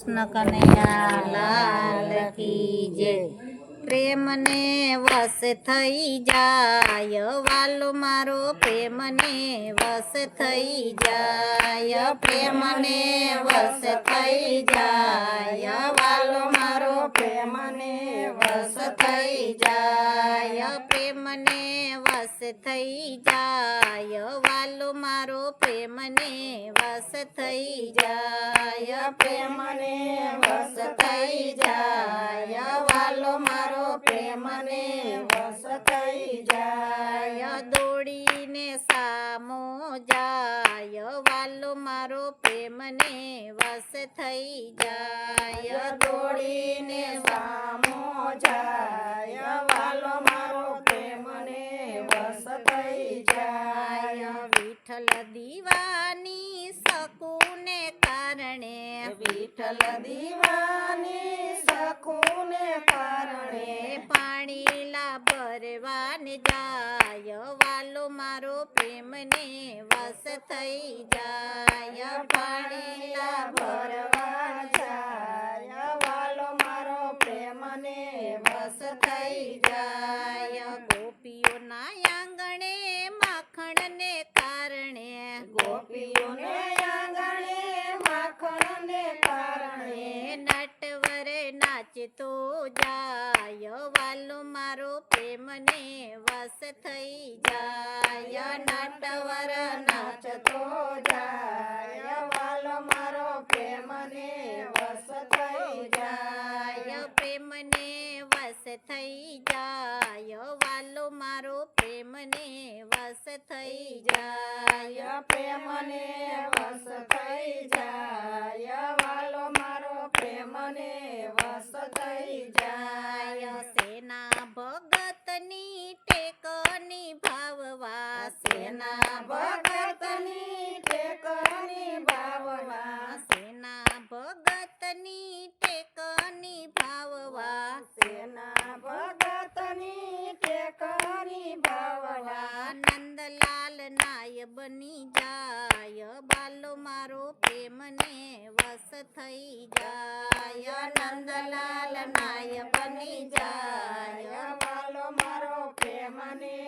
કૃષ્ણ કનૈયા કી જય. પ્રેમને વસ થઈ જાય વાલો, મારો પ્રેમને વસ થઈ જાય, પ્રેમને વસ થઈ જાય વાલો, મારો પ્રેમને વસ થઈ જાય, પ્રેમને વસ થઈ જાય વાલો, મારો પ્રેમને વસ થઈ જાય. પ્રેમને વસ થઈ જાય. વાલો મારો પ્રેમને વસ થઈ જાય. દોડીને સામો જાય. વાલો મારો પ્રેમને વસ થઈ જાય. દોડીને સામો જાય. વાલો મારો પ્રેમને વસ થઈ જાય. વિઠ્ઠલ દીવાની વિઠ્ઠલ દીવાની સકુને કારણે પાણીલા ભરવાને જાય. વાલો મારો પ્રેમને વસ થઈ જાય. પાણીલા પ્રેમને વસ થઈ જાય, નટવર નાચતો જાય, વાલો મારો પ્રેમને વસ થઈ જાય, પ્રેમને વસ થઈ જાય, વાલો મારો પ્રેમને વસ થઈ જાય, પ્રેમને વસ થઈ જાય, વાલો મારો પ્રેમને વસ થઈ જાય. બની જાય, બાલો મારો પ્રેમને વસ થઈ જાય. નંદલાલ નાય બની જાય, બાલો મારો પ્રેમને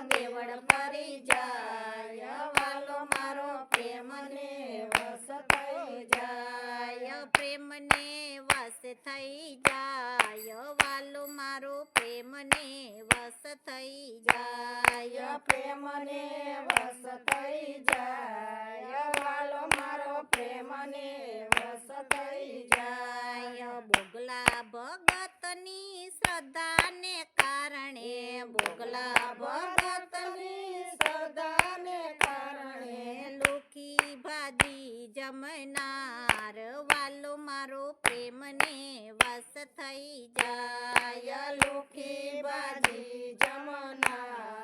દેવડ ફરી જાય વાલો મારો પ્રેમને વસ થઈ જાય. પ્રેમને વસ થઈ જાય વાલો મારો પ્રેમને વસ થઈ જાય. પ્રેમને વસ થઈ જાય વાલો મારો પ્રેમને વસ થઈ જાય. બોગલા ભગતની શ્રદ્ધાને કારણે બોગલા ભગતની શ્રદ્ધાને કારણે લોકી જમનાર વાલો મારો પ્રેમને વસ થઈ જાય. લોકી બાજી જમનાર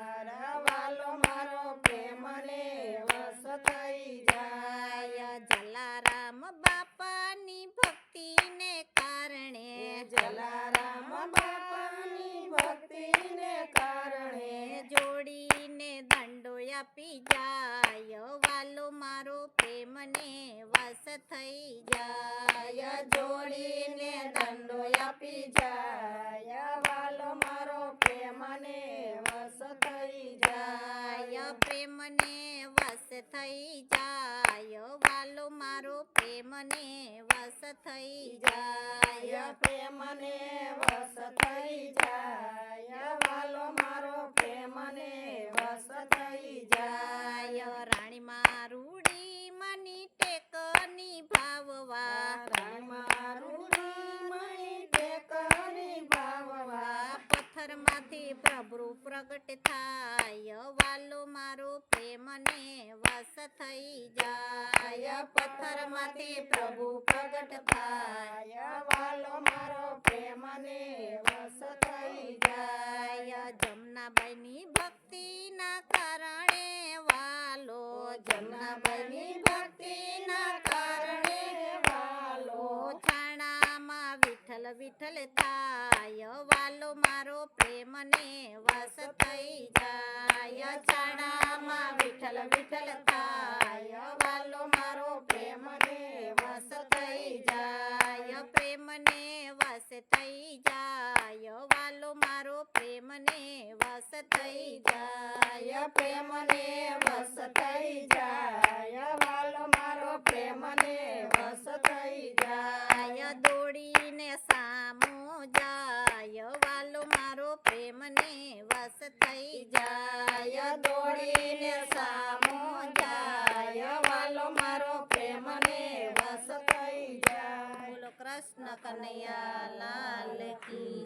થઈ જાય. વાલો મારો પ્રેમને વસ થઈ જાય. પ્રેમને વસ થઈ જાય. વાલો મારો પ્રેમને વસ થઈ જાય. રાણી મારુડી મની ટેક નિભાવવા રાણી મારુડી મની ટેક નિભાવવા પથ્થરમાંથી પ્રભુ પ્રગટ થાય. પ્રેમ પ્રેમને વસ થઈ જાય. પથ્થરમાંથી પ્રભુ પ્રગટ થાય. વાલો મારો પ્રેમને વસ થઈ જાય. વિઠ્ઠલ થાય વાલો મારો પ્રેમને વસ થઈ જાય. છાણામાં વિઠ્ઠલ વિઠ્ઠલ થાય વાલો મારો પ્રેમને વસ થઈ જાય પ્રેમને વસ થઈ જાય વાલો મારો પ્રેમને વસ થઈ જાય પ્રેમને વસ થઈ જાય વાલો મારો પ્રેમને વસ થઈ જાય જાય દોડીને સામો જાય વાલો મારો પ્રેમને વસ થઈ જાય દોડીને સામો જાય વાલો મારો પ્રેમને વસ થઈ જાય. કૃષ્ણ કનૈયા લાલ કી